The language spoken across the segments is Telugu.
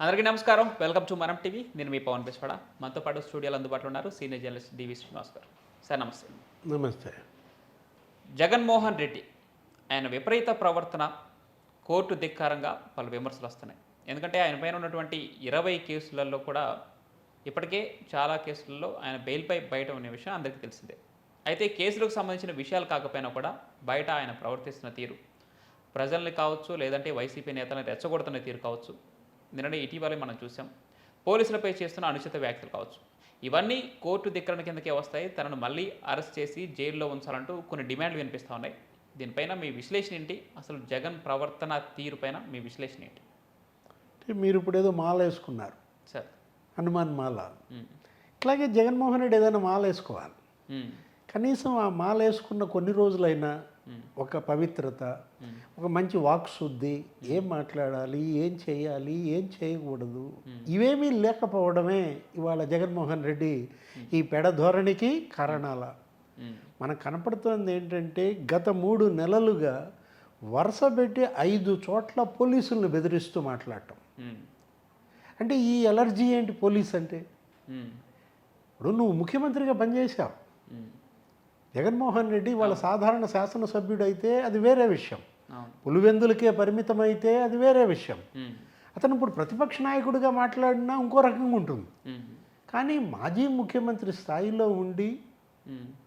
అందరికీ నమస్కారం. Welcome to Manam TV. నేను మీ పవన్ బెస్వాడ. మనతో పాటు స్టూడియోలో అందుబాటులో ఉన్నారు సీనియర్ జర్నలిస్ట్ డివి శ్రీనివాస్ గారు సార్ నమస్తే. నమస్తే. జగన్మోహన్ రెడ్డి ఆయన విపరీత ప్రవర్తన కోర్టు ధిక్కారంగా పలు విమర్శలు వస్తున్నాయి. ఎందుకంటే ఆయన పైన ఉన్నటువంటి ఇరవై కేసులలో కూడా ఇప్పటికే చాలా కేసులలో ఆయన బెయిల్పై బయట ఉన్న విషయం అందరికీ తెలిసిందే. అయితే కేసులకు సంబంధించిన విషయాలు కాకపోయినా కూడా బయట ఆయన ప్రవర్తిస్తున్న తీరు ప్రజల్ని కావచ్చు లేదంటే వైసీపీ నేతలను రెచ్చగొడుతున్న తీరు కావచ్చు నిన్ననే ఇటీవలే మనం చూసాం పోలీసులపై చేస్తున్న అనుచిత వ్యాఖ్యలు కావచ్చు. ఇవన్నీ కోర్టు ధిక్కరణ కిందకే వస్తాయి. తనను మళ్ళీ అరెస్ట్ చేసి జైల్లో ఉంచాలంటూ కొన్ని డిమాండ్లు వినిపిస్తూ ఉన్నాయి. దీనిపైన మీ విశ్లేషణ ఏంటి? అసలు జగన్ ప్రవర్తన తీరుపైన మీ విశ్లేషణ ఏంటి? అంటే మీరు ఇప్పుడు ఏదో మాల వేసుకున్నారు. సార్. హనుమాన్ మాల. ఇట్లాగే జగన్మోహన్ రెడ్డి ఏదైనా మాల వేసుకోవాలి. కనీసం ఆ మాల వేసుకున్న కొన్ని రోజులైనా ఒక పవిత్రత ఒక మంచి వాక్శుద్ధి ఏం మాట్లాడాలి ఏం చేయాలి ఏం చేయకూడదు ఇవేమీ లేకపోవడమే ఇవాళ జగన్మోహన్ రెడ్డి ఈ పెడ ధోరణికి కారణాల. మనకు కనపడుతోంది ఏంటంటే గత మూడు నెలలుగా వరుస పెట్టి ఐదు చోట్ల పోలీసులను బెదిరిస్తూ మాట్లాడటం. అంటే ఈ ఎలర్జీ ఏంటి పోలీస్ అంటే? ఇప్పుడు నువ్వు ముఖ్యమంత్రిగా పనిచేశావు. జగన్మోహన్ రెడ్డి వాళ్ళ సాధారణ శాసనసభ్యుడు అయితే అది వేరే విషయం. పులివెందులకే పరిమితమైతే అది వేరే విషయం. అతను ఇప్పుడు ప్రతిపక్ష నాయకుడిగా మాట్లాడినా ఇంకో రకంగా ఉంటుంది. కానీ మాజీ ముఖ్యమంత్రి స్థాయిలో ఉండి.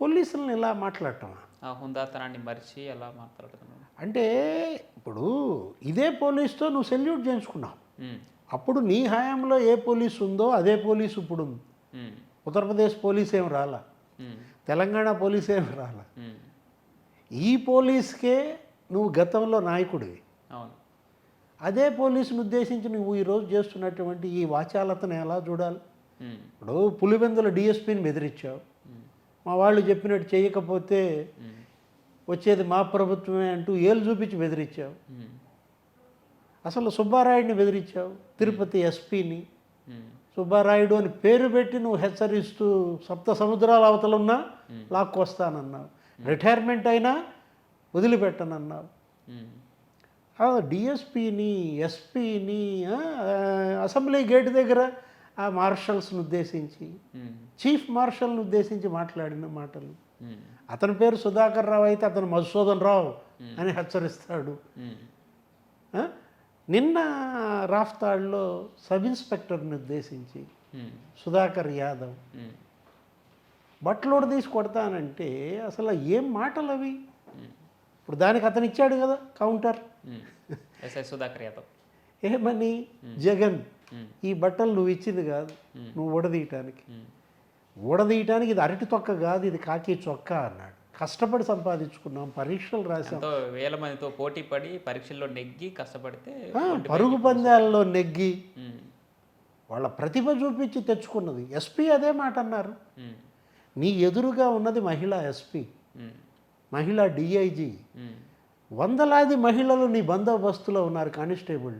పోలీసులను ఇలా మాట్లాడటమా ఆ హుందాతనాన్ని మరిచి ఎలా మాట్లాడుతున్నాను అంటే ఇప్పుడు ఇదే పోలీస్తో నువ్వు సెల్యూట్ చేయించుకున్నావు. అప్పుడు నీ హయాంలో ఏ పోలీసు ఉందో అదే పోలీసు ఇప్పుడు ఉంది. ఉత్తరప్రదేశ్ పోలీస్ ఏం రాలా తెలంగాణ పోలీస్ రాలా. ఈ పోలీస్కే నువ్వు గతంలో నాయకుడివి. అవును. అదే పోలీసును ఉద్దేశించి నువ్వు ఈరోజు చేస్తున్నటువంటి ఈ వాచాలతను ఎలా చూడాలి? ఇప్పుడు పులివెందుల డిఎస్పీని బెదిరించావు. మా వాళ్ళు చెప్పినట్టు చేయకపోతే వచ్చేది మా ప్రభుత్వమే అంటూ ఏళ్ళు చూపించి బెదిరించావు. అసలు సుబ్బారాయుడిని బెదిరించావు తిరుపతి ఎస్పీని. సుబ్బారాయుడు అని పేరు పెట్టి నువ్వు హెచ్చరిస్తూ సప్త సముద్రాల అవతల ఉన్నా లాక్కొస్తానన్నావు. రిటైర్మెంట్ అయినా వదిలిపెట్టనన్నావు. ఉమ్, డిఎస్పీని ఎస్పీని అసెంబ్లీ గేట్ దగ్గర ఆ మార్షల్స్ను ఉద్దేశించి చీఫ్ మార్షల్ని ఉద్దేశించి మాట్లాడిన మాటలు. అతని పేరు సుధాకర్ రావు అయితే అతను మధుసూదన్ రావు అని హెచ్చరిస్తాడు? నిన్న రాఫ్తాడ్లో సబ్ ఇన్స్పెక్టర్ని ఉద్దేశించి సుధాకర్ యాదవ్ బట్టలోడు తీసి కొడతానంటే అసలు ఏం మాటలు అవి ఇప్పుడు దానికి అతను ఇచ్చాడు కదా కౌంటర్. ఎస్ఐ సుధాకర్ యాదవ్. ఏమని జగన్. ఈ బట్టలు నువ్వు ఇచ్చింది కాదు. నువ్వు ఊడదీయటానికి. ఊడదీయటానికి ఇది అరటి తొక్క కాదు ఇది కాకి చొక్కా అన్నాడు. కష్టపడి సంపాదించుకున్నాం పరీక్షలు రాసాం వేల మందితో పోటీ పడి పరీక్షల్లో నెగ్గి కష్టపడితే పరుగు పందాల్లో నెగ్గి వాళ్ళ ప్రతిభ చూపించి తెచ్చుకున్నది. ఎస్పీ అదే మాట అన్నారు. నీ ఎదురుగా ఉన్నది మహిళా ఎస్పీ. మహిళా డిఐజీ. వందలాది మహిళలు నీ బందోబస్తులో ఉన్నారు కానిస్టేబుల్.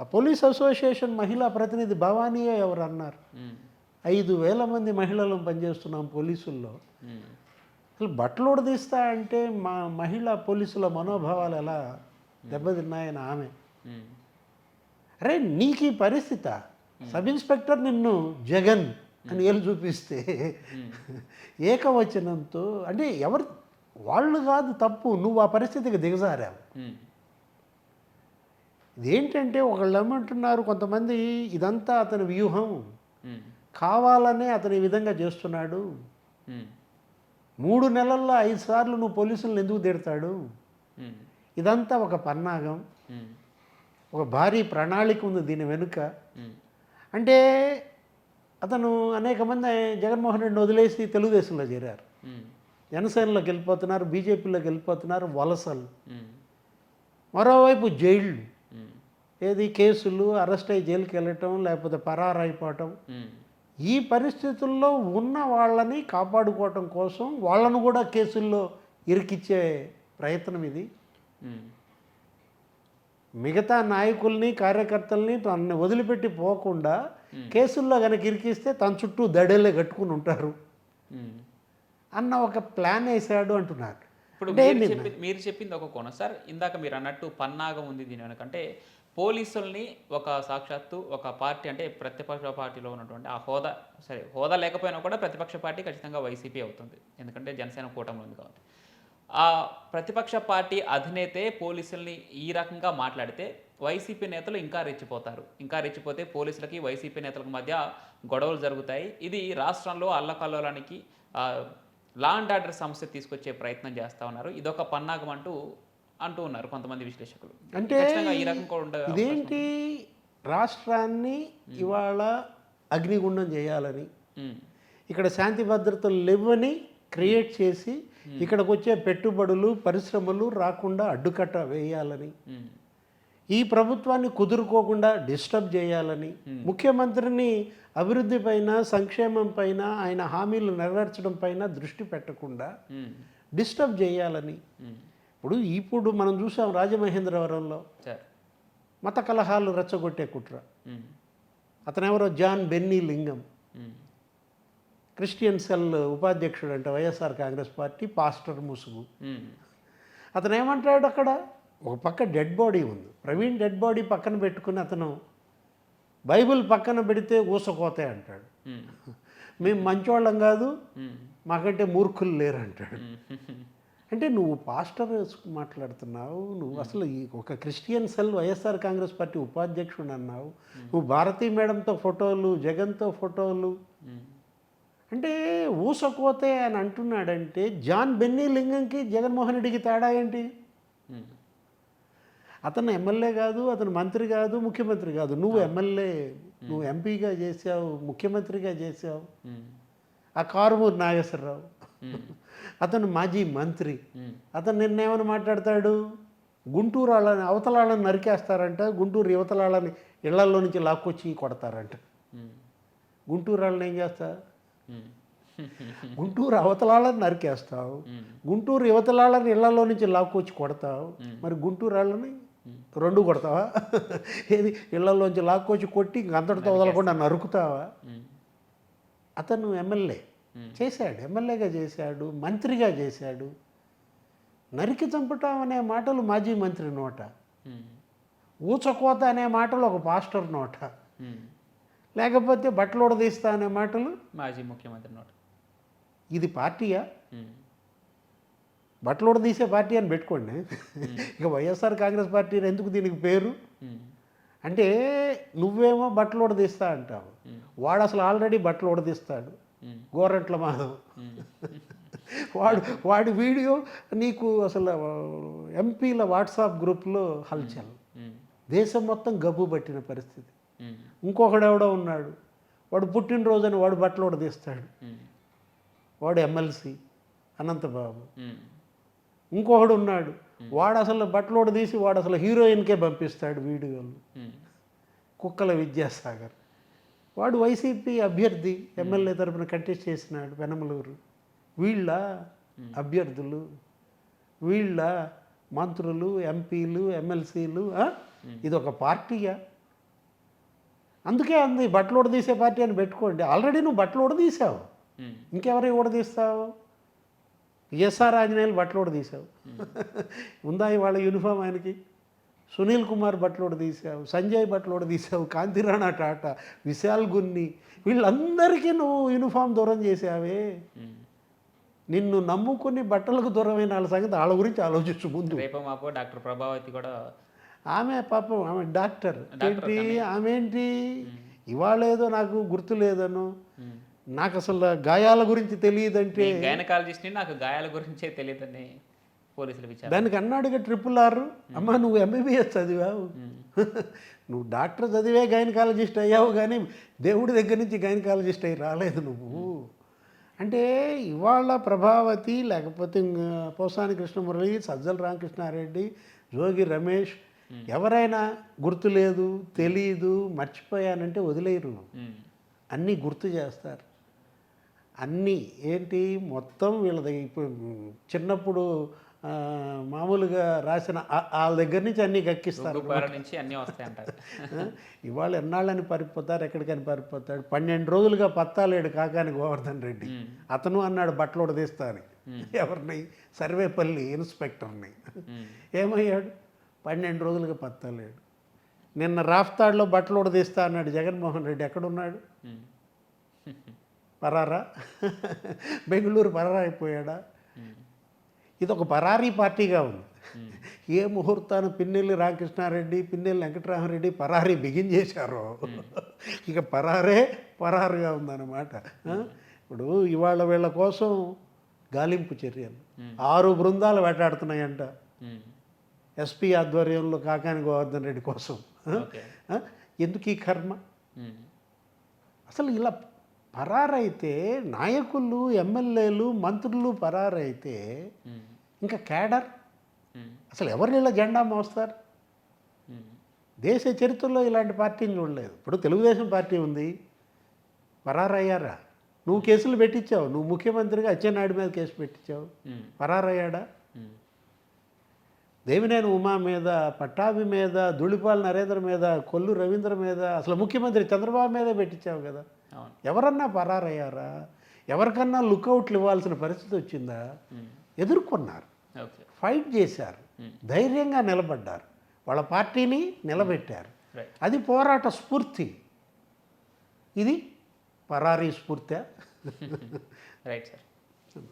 ఆ పోలీస్ అసోసియేషన్ మహిళా ప్రతినిధి భవానీయే ఎవరు అన్నారు. ఐదు వేల మంది మహిళలు పనిచేస్తున్నాం పోలీసుల్లో. అసలు బట్టలు ఉడదీస్తా అంటే మా మహిళా పోలీసుల మనోభావాలు ఎలా దెబ్బతిన్నాయని ఆమె. అరే నీకు ఈ పరిస్థితి సబ్ ఇన్స్పెక్టర్ నిన్ను జగన్ అని ఏళ్ళు చూపిస్తే ఏకవచనంతో అంటే ఎవరు వాళ్ళు కాదు తప్పు నువ్వు ఆ పరిస్థితికి దిగజారావు. ఇదేంటంటే ఒకళ్ళు ఏమంటున్నారు కొంతమంది ఇదంతా అతని వ్యూహం. కావాలనే అతను ఈ విధంగా చేస్తున్నాడు. మూడు నెలల్లో ఐదు సార్లు నువ్వు పోలీసులను ఎందుకు తిడతాడు? ఇదంతా ఒక పన్నాగం. ఒక భారీ ప్రణాళిక ఉంది దీని వెనుక. అంటే అతను అనేక మంది జగన్మోహన్ రెడ్డిని వదిలేసి తెలుగుదేశంలో చేరారు. జనసేనలోకి వెళ్ళిపోతున్నారు బీజేపీలోకి వెళ్ళిపోతున్నారు వలసలు. మరోవైపు జైళ్ళు. ఏది కేసులు అరెస్ట్ అయ్యి జైలుకి వెళ్ళటం లేకపోతే పరారైపోవటం ఈ పరిస్థితుల్లో ఉన్న వాళ్ళని కాపాడుకోవటం కోసం వాళ్ళను కూడా కేసుల్లో ఇరికిచ్చే ప్రయత్నం ఇది. మిగతా నాయకుల్ని కార్యకర్తల్ని తనని వదిలిపెట్టి పోకుండా కేసుల్లో కనుక ఇరికిస్తే తన చుట్టూ దడేలే కట్టుకుని ఉంటారు. అన్న ఒక ప్లాన్ వేసాడు అంటున్నారు. ఇప్పుడు మీరు చెప్పి మీరు చెప్పింది ఒక కోణం. సార్ ఇందాక మీరు అన్నట్టు పన్నాగం ఉంది దీని వెనకంటే పోలీసుల్ని ఒక సాక్షాత్తు ఒక పార్టీ అంటే ప్రతిపక్ష పార్టీలో ఉన్నటువంటి ఆ హోదా సరే హోదా లేకపోయినా కూడా ప్రతిపక్ష పార్టీ ఖచ్చితంగా వైసీపీ అవుతుంది. ఎందుకంటే జనసేన కూటమి ఉంది కాబట్టి. ఆ ప్రతిపక్ష పార్టీ అధినేతే పోలీసుల్ని ఈ రకంగా మాట్లాడితే వైసీపీ నేతలు ఇంకా రెచ్చిపోతారు. ఇంకా రెచ్చిపోతే పోలీసులకి వైసీపీ నేతలకు మధ్య గొడవలు జరుగుతాయి. ఇది రాష్ట్రంలో అల్లకల్లోలానికి లా అండ్ ఆర్డర్ సమస్య తీసుకొచ్చే ప్రయత్నం చేస్తా ఉన్నారు. ఇదొక పన్నాగం అంటూ అంటూ ఉన్నారు కొంతమంది విశ్లేషకులు. అంటే ఈ రకం కూడా ఉండే ఇదేంటి? రాష్ట్రాన్ని ఇవాళ అగ్నిగుండం చేయాలని ఇక్కడ శాంతి భద్రతలు లేవని క్రియేట్ చేసి ఇక్కడికి వచ్చే పెట్టుబడులు పరిశ్రమలు రాకుండా అడ్డుకట్ట వేయాలని ఈ ప్రభుత్వాన్ని కుదురుకోకుండా డిస్టర్బ్ చేయాలని ముఖ్యమంత్రిని అభివృద్ధి పైన సంక్షేమం పైన ఆయన హామీలు నెరవేర్చడం పైన దృష్టి పెట్టకుండా ఉమ్, డిస్టర్బ్ చేయాలని. ఉమ్. ఇప్పుడు ఇప్పుడు మనం చూసాం రాజమహేంద్రవరంలో మత కలహాలు రెచ్చగొట్టే కుట్ర. అతనెవరో? John Benny Lingam. Christian cell ఉపాధ్యక్షుడు అంటే వైఎస్ఆర్ కాంగ్రెస్ పార్టీ పాస్టర్ ముసుగు. అతను ఏమంటాడు అక్కడ? ఒక పక్క డెడ్ బాడీ ఉంది. ప్రవీణ్ డెడ్ బాడీ పక్కన పెట్టుకుని అతను బైబిల్ పక్కన పెడితే ఊసకోతే అంటాడు. మేము. మంచోళ్ళం కాదు మాకంటే మూర్ఖులు లేరు అంటాడు. అంటే నువ్వు పాస్టర్ మాట్లాడుతున్నావు నువ్వు అసలు ఈ ఒక Christian cell YSR Congress party ఉపాధ్యక్షుడు అన్నావు. నువ్వు భారతీ మేడంతో ఫోటోలు జగన్తో ఫోటోలు. అంటే ఊసకోతే అని అంటున్నాడంటే జాన్ బెన్నీ లింగంకి జగన్మోహన్ రెడ్డికి తేడా ఏంటి? అతను ఎమ్మెల్యే కాదు అతను మంత్రి కాదు ముఖ్యమంత్రి కాదు. నువ్వు ఎమ్మెల్యే నువ్వు ఎంపీగా చేసావు ముఖ్యమంత్రిగా చేసావు ఆ కారుమూరు నాగేశ్వరరావు. అతను మాజీ మంత్రి. అతను నిన్నేమని మాట్లాడతాడు? గుంటూరు వాళ్ళని అవతలాళ్ళని నరికేస్తారంట. గుంటూరు యువతలాళ్ళని ఇళ్ళల్లో నుంచి లాక్కొచ్చి కొడతారంట. గుంటూరు వాళ్ళని ఏం చేస్తా? గుంటూరు అవతలాళ్ళని నరికేస్తావు. గుంటూరు యువతలాళ్ళని ఇళ్ళలో నుంచి లాక్కొచ్చి కొడతావు. మరి గుంటూరు వాళ్ళని రెండు కొడతావా? ఏది? ఇళ్ళలోంచి లాక్కొచ్చి కొట్టి ఇంక అంతటితో వదలకుండా నరుకుతావా అతను ఎమ్మెల్యే. చేశాడు. ఎమ్మెల్యేగా చేశాడు. మంత్రిగా చేశాడు. నరికి చంపటం అనే మాటలు మాజీ మంత్రి నోట. ఊచకోత అనే మాటలు ఒక పాస్టర్ నోట. లేకపోతే బట్టలు ఉడదీస్తా అనే మాటలు మాజీ ముఖ్యమంత్రి నోట్. ఇది పార్టీయా? బట్టలు బట్టలు ఉడదీసే పార్టీ అని పెట్టుకోండి. ఇక వైఎస్ఆర్ కాంగ్రెస్ పార్టీ అని ఎందుకు దీనికి పేరు? అంటే నువ్వేమో బట్టలు ఉడదీస్తా అంటావు. వాడు అసలు ఆల్రెడీ బట్టలు ఉడదీస్తాడు గోరంట్ల మాధవ్. వాడు వాడి వీడియో నీకు అసలు ఎంపీల వాట్సాప్ గ్రూప్లో హల్చల్. దేశం మొత్తం గబ్బు పట్టిన పరిస్థితి. ఇంకొకడెవడో ఉన్నాడు. వాడు పుట్టినరోజుని వాడు బట్టలు కూడా తీస్తాడు. వాడు ఎమ్మెల్సీ అనంతబాబు. ఇంకొకడు ఉన్నాడు వాడు అసలు బట్టలు కూడా తీసి వాడు అసలు హీరోయిన్కే పంపిస్తాడు వీడియోలు. కుక్కల విద్యాసాగర్. వాడు వైసీపీ అభ్యర్థి ఎమ్మెల్యే తరపున కంటెస్ట్ చేసినాడు పెనమలూరు వీళ్ళ అభ్యర్థులు వీళ్ళ మంత్రులు ఎంపీలు ఎమ్మెల్సీలు ఇది ఒక పార్టీయా? అందుకే అంది బట్టలు ఉడదీసే పార్టీ అని పెట్టుకోండి. ఆల్రెడీ నువ్వు బట్టలు ఉడదీసావు ఉమ్, ఇంకెవరి ఉడదీస్తావు ఎస్ఆర్ ఆంజనేయులు బట్టలు ఉడదీసావు ఉందా ఇవాళ యూనిఫామ్ ఆయనకి. సునీల్ కుమార్ బట్టలు తీసావు సంజయ్ బట్టలు తీసావు కాంతిరాణా టాటా విశాల్ గున్ని. వీళ్ళందరికీ నువ్వు యూనిఫామ్ దూరం చేసావే. నిన్ను నమ్ముకుని బట్టలకు దూరమైన వాళ్ళ సంగతి వాళ్ళ గురించి ఆలోచించు ముందు. రేపో డాక్టర్ ప్రభావతి కూడా ఆమె పాపం ఆమె డాక్టర్. ఏంటి? ఆమె ఏంటి? ఇవాళ ఏదో నాకు గుర్తు లేదను నాకు అసలు గాయాల గురించి తెలియదంటే గైనకాలజిస్ట్ని నాకు గాయాల గురించే తెలియదని పోలీసులు విచారణ. దానికి అన్నాడుగా ట్రిపుల్ ఆర్. అమ్మా నువ్వు ఎంబీబీఎస్ చదివావు. నువ్వు డాక్టర్ చదివే గైనకాలజిస్ట్ అయ్యావు కానీ దేవుడి దగ్గర నుంచి గైనకాలజిస్ట్ అయ్యి రాలేదు నువ్వు. అంటే ఇవాళ ప్రభావతి లేకపోతే పోసాని కృష్ణమురళి సజ్జల రామకృష్ణారెడ్డి జోగి రమేష్ ఎవరైనా గుర్తు లేదు తెలీదు మర్చిపోయానంటే వదిలేయరు ఉమ్, అన్నీ గుర్తు చేస్తారు. అన్నీ ఏంటి? మొత్తం వీళ్ళ దగ్గర ఇప్పుడు చిన్నప్పుడు మామూలుగా రాసిన వాళ్ళ దగ్గర నుంచి అన్నీ గక్కిస్తారు నుంచి అన్నీ వస్తాయి అంటారు ఆ, ఇవాళ ఎన్నాళ్ళని పారిపోతారు? ఎక్కడికని పారిపోతాడు పన్నెండు రోజులుగా పత్తాలేడు కాకాని గోవర్ధన్ రెడ్డి. అతను అన్నాడు బట్టలు ఉడదీస్తా అని ఎవరిని? సర్వేపల్లి ఇన్స్పెక్టర్ని. ఏమయ్యాడు? పన్నెండు రోజులుగా పత్తాలేడు. నిన్న రాఫ్తాడ్లో బట్టలు ఉడదీస్తా అన్నాడు జగన్మోహన్ రెడ్డి. ఎక్కడున్నాడు. పరారా బెంగళూరు పరారా అయిపోయాడా ఉమ్. ఇది ఒక పరారీ పార్టీగా ఉంది. ఏ ముహూర్తాన్ని పిన్నెల్లి రామకృష్ణారెడ్డి పిన్నెల్లి వెంకటరామరెడ్డి పరారీ బిగిన్ చేశారో ఇక పరారే పరారుగా ఉందన్నమాట? ఇప్పుడు ఇవాళ వీళ్ళ కోసం గాలింపు చర్యలు ఆరు బృందాలు వేటాడుతున్నాయంట. ఎస్పీ ఆధ్వర్యంలో కాకాని గోవర్ధన్ రెడ్డి కోసం? ఎందుకు ఈ కర్మ. అసలు ఇలా పరారైతే నాయకులు ఎమ్మెల్యేలు మంత్రులు పరారైతే. ఇంకా క్యాడర్ ఉమ్. అసలు ఎవరు ఇలా జెండా మోస్తారు. దేశ చరిత్రలో ఇలాంటి పార్టీని చూడలేదు ఇప్పుడు తెలుగుదేశం పార్టీ ఉంది పరారయ్యారా నువ్వు కేసులు పెట్టించావు నువ్వు ముఖ్యమంత్రిగా అచ్చెన్నాయుడు మీద కేసు పెట్టించావు. పరారయ్యాడా. దేవినేని ఉమా మీద పట్టాభి మీద ధూళిపాల నరేంద్ర మీద కొల్లు రవీంద్ర మీద అసలు ముఖ్యమంత్రి చంద్రబాబు మీదే పెట్టించావు కదా ఎవరన్నా పరారయ్యారా? ఎవరికన్నా లుకౌట్లు ఇవ్వాల్సిన పరిస్థితి వచ్చిందా. ఎదుర్కొన్నారు. ఫైట్ చేశారు. ధైర్యంగా నిలబడ్డారు. వాళ్ళ పార్టీని నిలబెట్టారు. అది పోరాట స్ఫూర్తి. ఇది పరారీ స్ఫూర్తి. Right sir